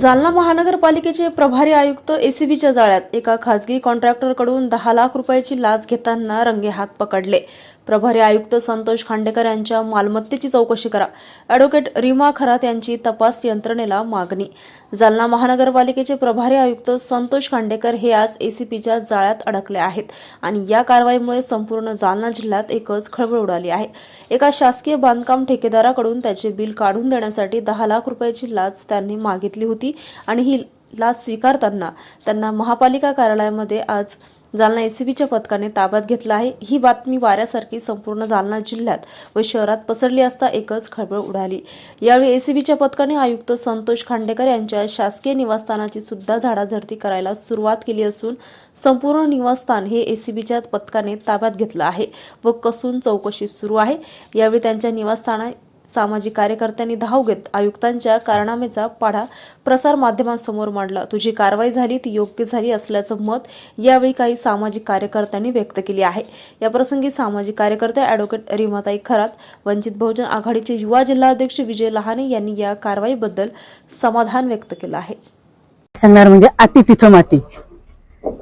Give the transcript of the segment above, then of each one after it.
जालना महानगरपालिकेचे प्रभारी आयुक्त एसीबीच्या जाळ्यात एका खासगी कॉन्ट्रॅक्टरकडून दहा लाख रुपयाची लाच घेताना रंगेहात पकडले. प्रभारी आयुक्त संतोष खांडेकर यांच्या मालमत्तेची चौकशी करा. ॲडव्होकेट रीमा खरात यांची तपास यंत्रणेला मागणी. जालना महानगरपालिकेचे प्रभारी आयुक्त संतोष खांडेकर हे आज एसीपीच्या जाळ्यात अडकले आहेत आणि या कारवाईमुळे संपूर्ण जालना जिल्ह्यात एकच खळबळ उडाली आहे. एका शासकीय बांधकाम ठेकेदाराकडून त्याचे बिल काढून देण्यासाठी दहा लाख रुपयाची लाच त्यांनी मागितली होती आणि ही लाच स्वीकारताना त्यांना महापालिका कार्यालयामध्ये आज जालना एसीबीच्या पथकाने ताब्यात घेतला आहे. ही बातमी वाऱ्यासारखी संपूर्ण जालना जिल्ह्यात व शहरात पसरली असता एकच खळबळ उडाली. यावेळी एसीबीच्या पथकाने आयुक्त संतोष खांडेकर यांच्या शासकीय निवासस्थानाची सुद्धा झाडाझडती करायला सुरुवात केली असून संपूर्ण निवासस्थान हे एसीबीच्या पथकाने ताब्यात घेतलं आहे व कसून चौकशी सुरू आहे. यावेळी त्यांच्या निवासस्थाना सामाजिक कार्यकर्त्यांनी धाव घेत आयुक्तांच्या कारनामेचा पाढा प्रसार माध्यमांसमोर मांडला. तुझी कारवाई झाली ती योग्य झाली असल्याचं मत यावेळी काही सामाजिक कार्यकर्त्यांनी व्यक्त केली आहे. याप्रसंगी सामाजिक कार्यकर्त्या अॅडव्होकेट रिमाताई खरात वंचित बहुजन आघाडीचे युवा जिल्हाध्यक्ष विजय लहाने यांनी या कारवाईबद्दल समाधान व्यक्त केलं आहे. सांगणार म्हणजे अति तिथं माती.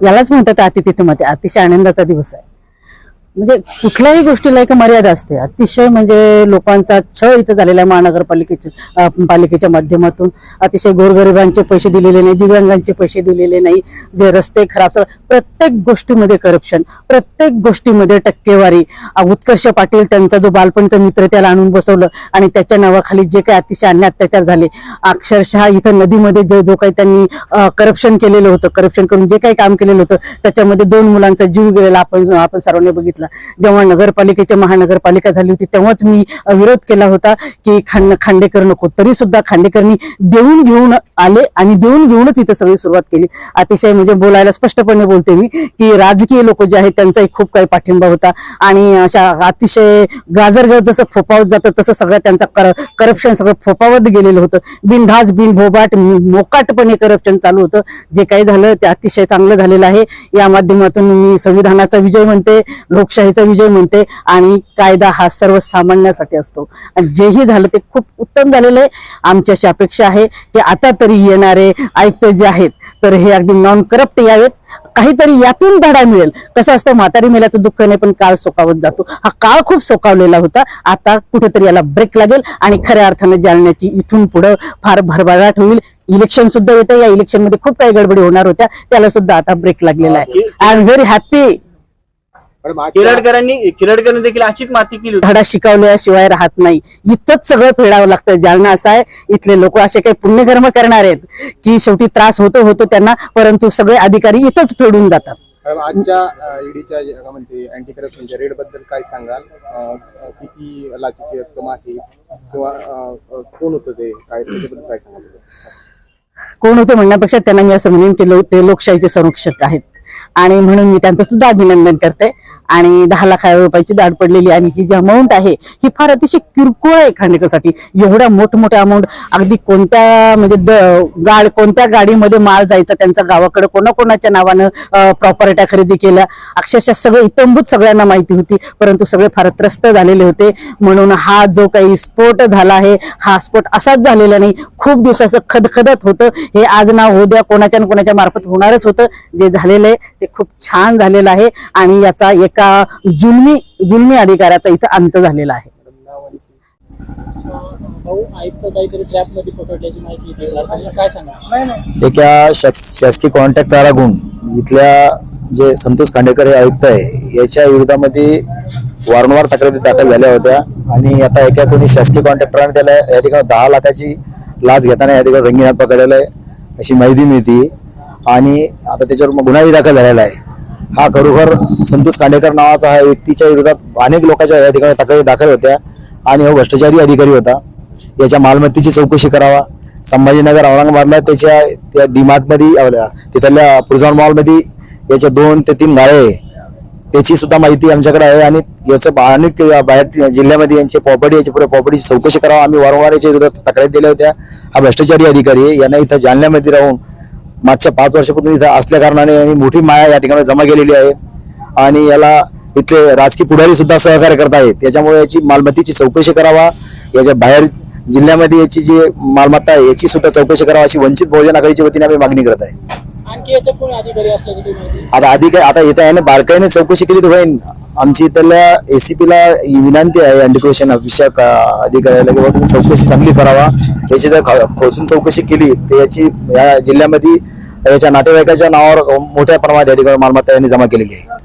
यालाच म्हणतात अति तिथं माती. अतिशय आनंदाचा दिवस आहे. म्हणजे कुठल्याही गोष्टीला एक मर्यादा असते. अतिशय म्हणजे लोकांचा छळ इथं झालेला आहे महानगरपालिकेच्या पालिकेच्या माध्यमातून. अतिशय गोरगरिबांचे पैसे दिलेले नाही दिव्यांगांचे पैसे दिलेले नाही. जे रस्ते खराब प्रत्येक गोष्टीमध्ये करप्शन प्रत्येक गोष्टीमध्ये टक्केवारी. उत्कर्ष पाटील त्यांचा जो बालपणीचा मित्र त्याला आणून बसवलं आणि त्याच्या नावाखाली जे काही अतिशय अन्य अत्याचार झाले. अक्षरशः इथं नदीमध्ये जो जो काही त्यांनी करप्शन केलेलं होतं करप्शन करून जे काही काम केलेलं होतं त्याच्यामध्ये दोन मुलांचा जीव गेलेला आपण आपण सर्वांनी बघितलं. जेव्हा नगरपालिकेची महानगरपालिका झाली होती तेव्हाच मी विरोध केला होता की खांड खांडेकर नको. तरी सुद्धा खांडेकरनी देऊन घेऊन आले आणि देऊन घेऊनच इथं सगळी सुरुवात केली. अतिशय म्हणजे बोलायला स्पष्टपणे बोलते मी की राजकीय लोक जे आहेत त्यांचाही खूप काही पाठिंबा होता. आणि अशा अतिशय गाजरगाव जसं फोपावत जातं तसं सगळं त्यांचा कर करप्शन सगळं फोपावत गेलेलं होतं. बिनधास बिन भोबाट मोकाटपणे करप्शन चालू होतं. जे काही झालं ते अतिशय चांगलं झालेलं आहे. या माध्यमातून मी संविधानाचा विजय म्हणते. लोक लोकशाहीचा विजय म्हणते आणि कायदा हा सर्वसामान्यासाठी असतो. आणि जेही झालं ते खूप उत्तम झालेलं आहे. आमची अशी अपेक्षा आहे की आता तरी येणारे आयुक्त जे आहेत तर हे अगदी नॉन करप्ट यावेत. काहीतरी यातून धडा मिळेल. कसं असतं म्हातारी मेल्याचं दुःख नाही पण काळ सोकावत जातो. हा काळ खूप सोकावलेला होता. आता कुठेतरी याला ब्रेक लागेल आणि खऱ्या अर्थानं जालन्याची इथून पुढं फार भरभराट होईल. इलेक्शन सुद्धा येतं. या इलेक्शनमध्ये खूप काही गडबडी होणार होत्या. त्याला सुद्धा आता ब्रेक लागलेला आहे. आय एम व्हेरी हॅपी किरडकरांनी किरडकरांनी देखील अशीच माती केली धडा शिकवल्याशिवाय राहत नाही. इथंच सगळं फेडावं लागतं. जालना असं आहे इथले लोक असे काही पुण्यकर्म करणार आहेत की शेवटी त्रास होतो होतो त्यांना परंतु सगळे अधिकारी इथंच फेडून जातात. आजच्या ईडीच्या काय म्हणते अँटी करप्शनच्या रेडबद्दल काय सांगाल किती लाचीची रक्कम आहे? किंवा कोण होतं ते? काय त्याच्याबद्दल काय सांगाल? कोण होते म्हणण्यापेक्षा त्यांना मी असं म्हणेन की लो- ते लोकशाहीचे संरक्षक आहेत. आणि म्हणून मी त्यांचं सुद्धा अभिनंदन करते. आणि दहा लाख रुपयाची दाढ पडलेली आणि ही जी अमाऊंट आहे ही फार अतिशय किरकोळ आहे खांडेकरसाठी एवढ्या मोठमोठ्या अमाऊंट अगदी कोणत्या म्हणजे द- गाड कोणत्या गाडीमध्ये माल जायचा त्यांचा गावाकडे कोणाकोणाच्या नावानं प्रॉपर्ट्या खरेदी केल्या. अक्षरशः सगळे इतंभूत सगळ्यांना माहिती होती परंतु सगळे फार त्रस्त झालेले होते. म्हणून हा जो काही स्फोट झाला आहे हा स्फोट असाच झालेला नाही. खूप दिवसाचं खदखदत होतं. हे आज ना उद्या कोणाच्या ना कोणाच्या मार्फत होणारच होतं. जे झालेलं आहे ते खूप छान झालेलं आहे. आणि याचा एक जुलमी जुलमी अधिकाराचा इथं अंत झालेला आहे. भाऊ आयुक्त काहीतरी ट्रॅपमध्ये पकडल्याची माहिती येते अर्थात काय सांगा एका शास- शासकीय कॉन्ट्रॅक्टराकडून इथल्या जे संतोष खांडेकर हे आयुक्त आहे याच्या विरोधामध्ये वारंवार तक्रारी दाखल झाल्या होत्या. आणि आता एका कोणी शासकीय कॉन्ट्रॅक्टराने त्याला या ठिकाणी दहा लाखाची लाच घेताना या ठिकाणी रंगीनात पकडलेलं आहे अशी माहिती मिळते. आणि आता त्याच्यावर मग गुन्हाही दाखल झालेला आहे. हा खरोखर संतोष खांडेकर नावाचा हा व्यक्तीच्या विरोधात अनेक लोकांच्या या ठिकाणी तक्रारी दाखल होत्या. आणि हा भ्रष्टाचारी अधिकारी होता. याच्या मालमत्तेची चौकशी करावा. संभाजीनगर औरंगाबादला त्याच्या त्या डीमार्टमध्ये तिथल्या पुरझॉन मॉलमध्ये याच्या दोन ते तीन गाळे त्याची सुद्धा माहिती आमच्याकडे आहे आणि याचं अनेक बाहेर जिल्ह्यामध्ये यांचे प्रॉपर्टी याची पुढे प्रॉपर्टीची चौकशी करावा. आम्ही वारंवार याच्या विरोधात तक्रारी दिल्या होत्या. हा भ्रष्टाचारी अधिकारी आहे. यांना इथं जालन्यामध्ये राहून मागच्या पाच वर्षापासून इथं असल्या कारणाने यांनी मोठी माया या ठिकाणी जमा केलेली आहे. आणि याला इथले राजकीय पुढारी सुद्धा सहकार्य करत आहेत. त्याच्यामुळे याची मालमत्तेची चौकशी करावा. याच्या बाहेर जिल्ह्यामध्ये याची जी मालमत्ता आहे याची सुद्धा चौकशी करावी अशी वंचित बहुजन आघाडीच्या वतीने आम्ही मागणी करत आहे. कोणी अधिकारी आता आता इथे आहे ना बारकाईने चौकशी केली तर होईल आमची इथल्या एसीपीला विनंती आहे अँटिक्युरेशन विषयक अधिकाऱ्याला किंवा तुम्ही चौकशी चांगली करावा. याची जर खोसून चौकशी केली तर याची या जिल्ह्यामध्ये याच्या नातेवाईकाच्या नावावर मोठ्या प्रमाणात या ठिकाणी मालमत्ता यांनी जमा केलेली आहे.